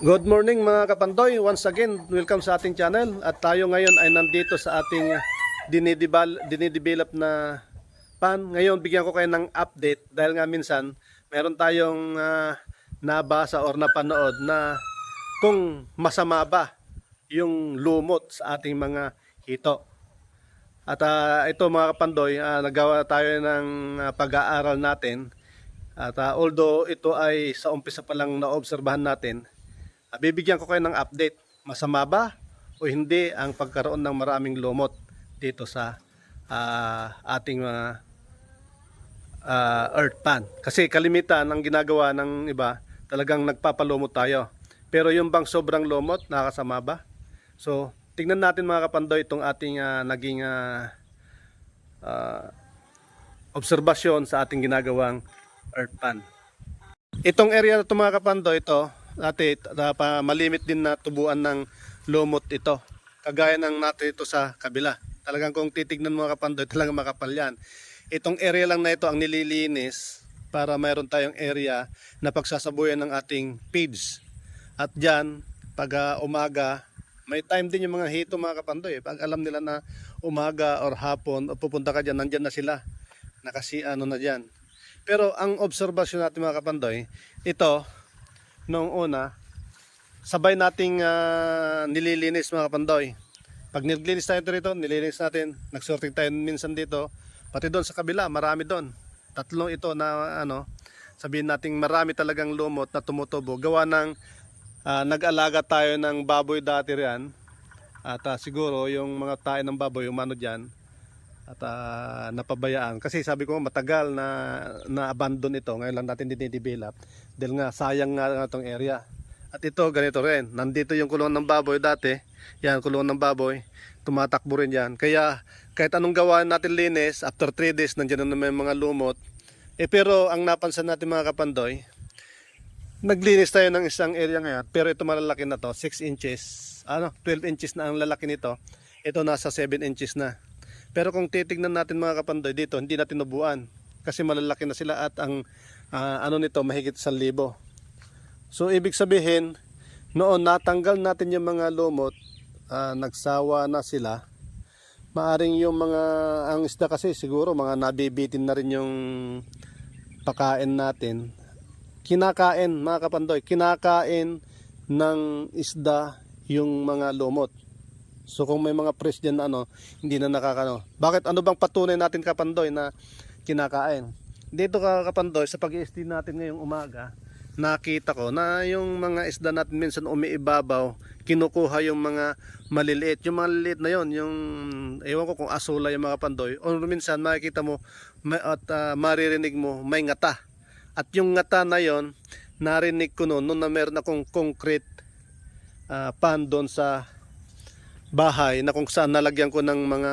Good morning mga kapandoy. Once again, welcome sa ating channel. At tayo ngayon ay nandito sa ating uh, dinidibal, dinidevelop na pan. Ngayon, bigyan ko kayo ng update dahil nga minsan meron tayong uh, nabasa or napanood na kung masama ba yung lumot sa ating mga hito. At ah, ito mga kapandoy, ah, nagawa tayo ng ah, pag-aaral natin. At ah, although ito ay sa umpisa pa lang naobserbahan natin, bibigyan ko kayo ng update. Masama ba o hindi ang pagkaroon ng maraming lumot dito sa ah, ating mga ah, earth pan. Kasi kalimitan ang ginagawa ng iba, talagang nagpapalumot tayo. Pero yung bang sobrang lumot, nakakasama ba? So, tingnan natin mga kapandoy itong ating ah, naging ah, ah, obserbasyon sa ating ginagawang earth pan. Itong area na ito mga kapandoy, ito, dati, malimit din na tubuan ng lumot ito. Kagaya ng natin ito sa kabila. Talagang kung titignan mga kapandoy, talagang makapal yan. Itong area lang na ito ang nililinis para mayroon tayong area na pagsasabuyan ng ating page. At dyan, pag ah, umaga, may time din yung mga hito mga kapandoy. Pag alam nila na umaga or hapon o pupunta ka dyan, nandyan na sila. Nakasi ano na dyan. Pero ang obserbasyon natin mga kapandoy, ito, noong una, sabay nating ah, nililinis mga kapandoy. Pag nilinis tayo rito, nililinis natin, nagsorting tayo minsan dito, pati doon sa kabila, marami doon. Tatlong ito na ano, sabihin nating marami talagang lumot na tumutubo. Gawa ng ah, nag-alaga tayo ng baboy dati riyan. At ah, siguro yung mga tae ng baboy, umano dyan, at ah, napabayaan. Kasi sabi ko matagal na na-abandon ito. Ngayon lang natin dinidevelop. Dahil nga sayang nga itong area. At ito ganito rin. Nandito yung kulungan ng baboy dati. Yan kulungan ng baboy. Tumatakbo rin yan. Kaya kahit anong gawa natin linis, after 3 days nandiyan na yung mga lumot. Eh pero ang napansin natin mga kapandoy, naglinis tayo ng isang area ngayon. Pero ito malalaki na to, 6 inches. Ano, 12 inches na ang lalaki nito. Ito nasa 7 inches na. Pero kung titignan natin mga kapandoy dito, hindi natin nabuuan. Kasi malalaki na sila at ang ah, ano nito mahigit sa libo. So ibig sabihin, noon natanggal natin yung mga lumot, ah, nagsawa na sila. Maaring yung mga ang isda kasi siguro mga nabibitin na rin yung pakain natin. Kinakain mga kapandoy, kinakain ng isda yung mga lumot. So kung may mga press dyan na ano, hindi na nakakano. Bakit ano bang patunay natin kapandoy na kinakain? Dito ka kapandoy sa pag natin ngayong umaga, nakita ko na yung mga isda natin minsan umiibabaw, kinukuha yung mga maliliit. Yung mga maliliit na yon, yung ewan ko kung asula yung mga pandoy. O minsan makikita mo at ah, maririnig mo may ngata. At yung ngata na yon, narinig ko noon, noon na meron akong concrete ah, pan doon sa bahay na kung saan nalagyan ko ng mga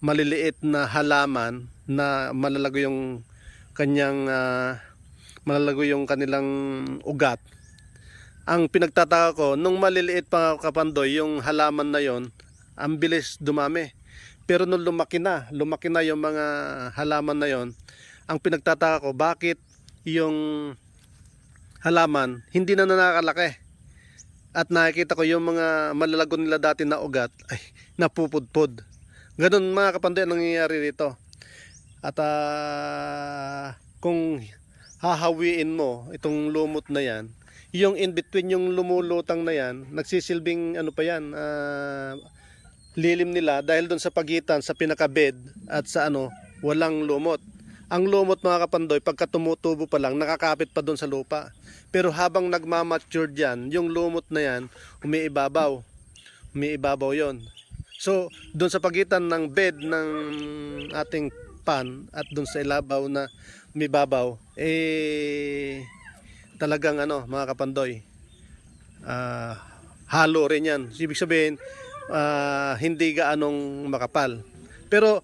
maliliit na halaman na malalago yung kanyang ah, malalago yung kanilang ugat. Ang pinagtataka ko, nung maliliit pa kapandoy, yung halaman na yon, ang bilis dumami. Pero nung lumaki na, lumaki na yung mga halaman na yon, ang pinagtataka ko, bakit yung halaman hindi na nakakalaki? At nakikita ko yung mga malalago nila dati na ugat, ay, napupudpud. Ganun mga kapandoy ang nangyayari rito. At ah, kung hahawiin mo itong lumot na yan, yung in between yung lumulutang na yan, nagsisilbing ano pa yan, ah, lilim nila dahil doon sa pagitan sa pinaka-bed at sa ano, walang lumot. Ang lumot mga kapandoy, pagka tumutubo pa lang, nakakapit pa doon sa lupa. Pero habang nagmamature dyan, yung lumot na yan, umiibabaw. Umiibabaw yon. So, doon sa pagitan ng bed ng ating pan at doon sa ilabaw na umibabaw, eh, talagang ano, mga kapandoy, ah, halo rin yan. Ibig sabihin, ah, hindi gaanong makapal. Pero,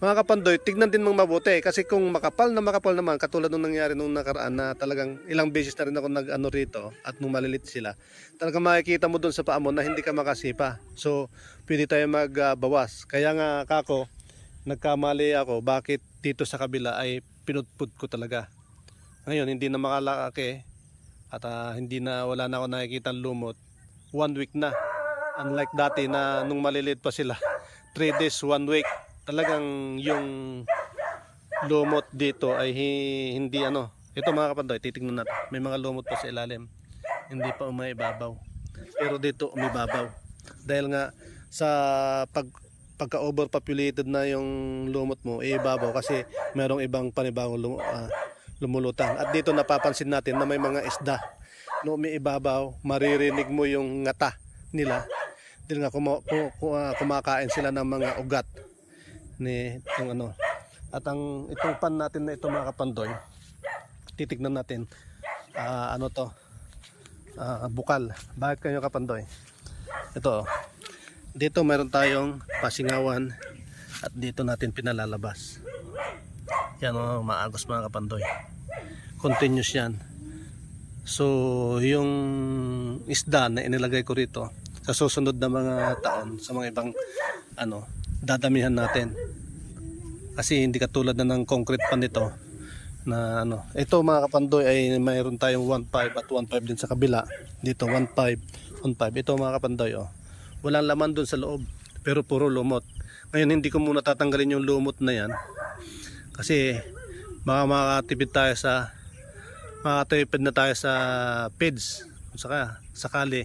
mga kapandoy, tignan din mong mabuti. Kasi kung makapal na makapal naman, katulad nung nangyari nung nakaraan na talagang ilang beses na rin ako nag-ano rito at nung malilit sila, talagang makikita mo doon sa paa mo na hindi ka makasipa. So, pwede tayo magbawas. Kaya nga, kako, nagkamali ako, bakit dito sa kabila ay pinutput ko talaga. Ngayon, hindi na makalaki At ah, hindi na wala na ako nakikita lumot. One week na. Unlike dati na nung maliliit pa sila. 3 days, one week. Talagang yung lumot dito ay hi- hindi ano. Ito mga kapandoy, titignan natin. May mga lumot pa sa ilalim. Hindi pa umaibabaw. Pero dito umibabaw. Dahil nga sa pag pagka overpopulated na yung lumot mo, ibabaw kasi merong ibang panibagong lum, ah, lumulutang. At dito napapansin natin na may mga isda. No umiibabaw, maririnig mo yung ngata nila. Dahil nga kuma, ku- ku- ah, kumakain sila ng mga ugat ni yung ano. At ang itong pan natin na ito mga kapandoy, titignan natin ah, ano to ah, bukal. Bakit kayo kapandoy? Ito oh. Dito meron tayong pasingawan at dito natin pinalalabas. Yan o, maagos mga kapandoy. Continuous yan. So, yung isda na inilagay ko rito sa susunod na mga taon, sa mga ibang ano, dadamihan natin. Kasi hindi katulad na ng concrete pan nito na ano. Ito mga kapandoy ay mayroon tayong 1.5 at 1.5 din sa kabila. Dito 1.5, 1.5. Ito mga kapandoy oh. Walang laman doon sa loob pero puro lumot. Ngayon hindi ko muna tatanggalin yung lumot na yan kasi baka makakatipid tayo sa makakatipid na tayo sa PIDS saka sakali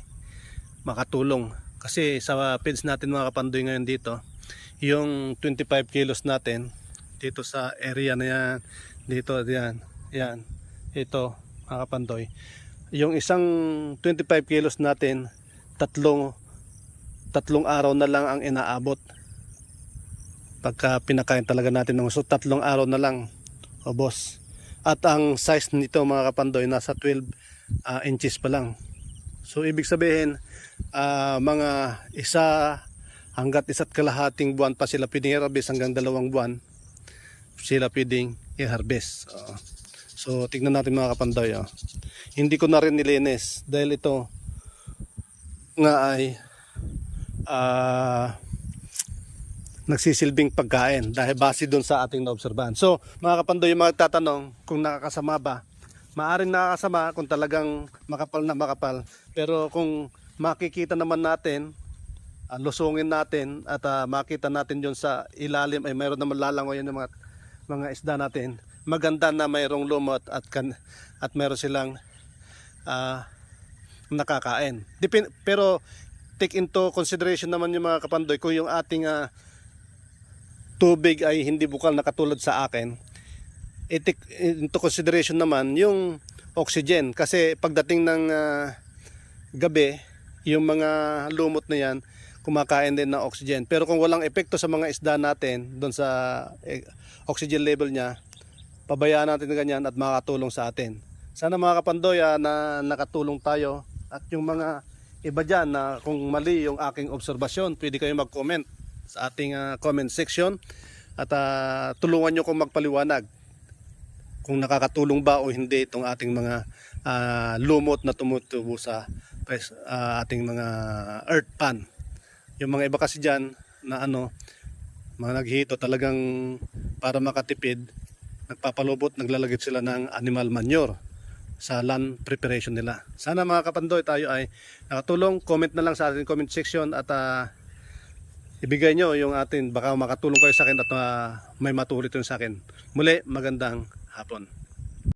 makatulong kasi sa PIDS natin mga kapandoy ngayon dito yung 25 kilos natin dito sa area na yan dito yan yan ito mga kapandoy. Yung isang 25 kilos natin tatlong tatlong araw na lang ang inaabot. Pagka pinakain talaga natin ng so tatlong araw na lang o boss. At ang size nito mga kapandoy nasa 12 ah, inches pa lang. So ibig sabihin ah, mga isa hanggat isa't kalahating buwan pa sila pwedeng i-harvest hanggang dalawang buwan sila pwedeng i-harvest so tignan natin mga kapandoy oh. hindi ko na rin nilinis dahil ito nga ay ah nagsisilbing pagkain dahil base doon sa ating naobserbahan. So, mga kapandoy, yung mga tatanong kung nakakasama ba, maaring nakakasama kung talagang makapal na makapal. Pero kung makikita naman natin, ah, lusungin natin at ah, makita natin yun sa ilalim ay mayroon naman lalangoy yung mga, mga isda natin. Maganda na mayroong lumot at, kan, at mayroon silang ah, nakakain. Depend, pero take into consideration naman yung mga kapandoy kung yung ating ah, tubig ay hindi bukal na katulad sa akin i-take into consideration naman yung oxygen kasi pagdating ng ah, gabi yung mga lumot na yan kumakain din ng oxygen pero kung walang epekto sa mga isda natin doon sa eh, oxygen level niya pabayaan natin na ganyan at makakatulong sa atin sana mga kapandoy ah, na nakatulong tayo at yung mga iba dyan na kung mali yung aking obserbasyon pwede kayo mag-comment sa ating ah, comment section at ah, tulungan nyo kong magpaliwanag kung nakakatulong ba o hindi itong ating mga ah, lumot na tumutubo sa ah, ating mga earth pan. Yung mga iba kasi dyan na ano, mga naghihito talagang para makatipid, nagpapalubot, naglalagay sila ng animal manure sa land preparation nila. Sana mga kapandoy tayo ay nakatulong. Comment na lang sa ating comment section at ah, ibigay nyo yung atin baka makatulong kayo sa akin at ah, may matulit yun sa akin. Muli, magandang hapon.